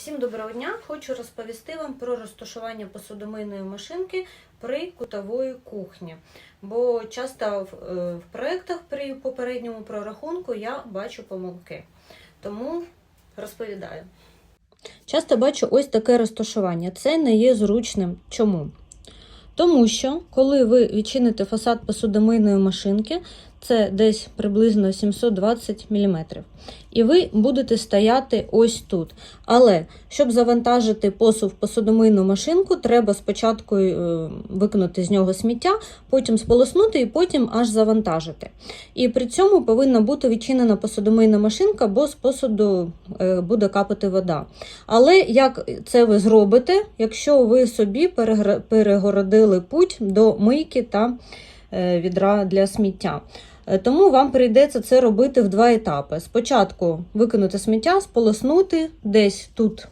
Всім доброго дня! Хочу розповісти вам про розташування посудомийної машинки при кутової кухні. Бо часто в, е, проєктах при попередньому прорахунку я бачу помилки. Тому розповідаю. Часто бачу ось таке розташування. Це не є зручним. Чому? Тому що, коли ви відчините фасад посудомийної машинки, це десь приблизно 720 мм. І ви будете стояти ось тут. Але щоб завантажити посуд в посудомийну машинку, треба спочатку е, викинути з нього сміття, потім сполоснути і потім аж завантажити. І при цьому повинна бути відчинена посудомийна машинка, бо з посуду е, буде капати вода. Але як це ви зробите, якщо ви собі перегородили путь до мийки та відра для сміття? Е, Тому вам прийдеться це робити в два етапи. Спочатку викинути сміття, сполоснути, десь тут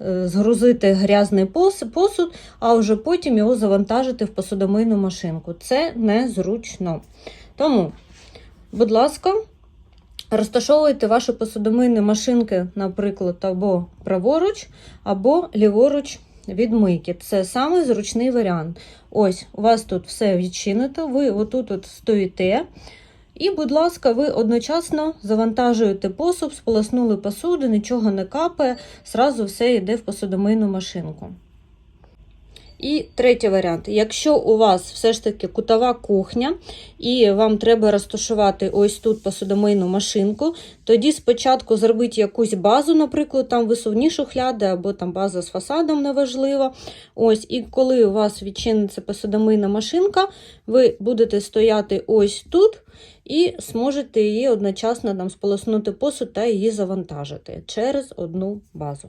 е, згрузити грязний посуд, а вже потім його завантажити в посудомийну машинку. Це незручно. Тому, будь ласка, розташовуйте ваші посудомийні машинки, наприклад, або праворуч, або ліворуч від мийки. Це самий зручний варіант. Ось, у вас тут все відчинено, ви отут от стоїте. І, будь ласка, ви одночасно завантажуєте посуд, сполоснули посуду, нічого не капає, зразу все йде в посудомийну машинку. І третій варіант. Якщо у вас все ж таки кутова кухня, і вам треба розташувати ось тут посудомийну машинку, тоді спочатку зробіть якусь базу, наприклад, там висувні шухляди, або там база з фасадом неважливо. Ось, і коли у вас відчиниться посудомийна машинка, ви будете стояти ось тут і зможете її одночасно там сполоснути посуд та її завантажити через одну базу.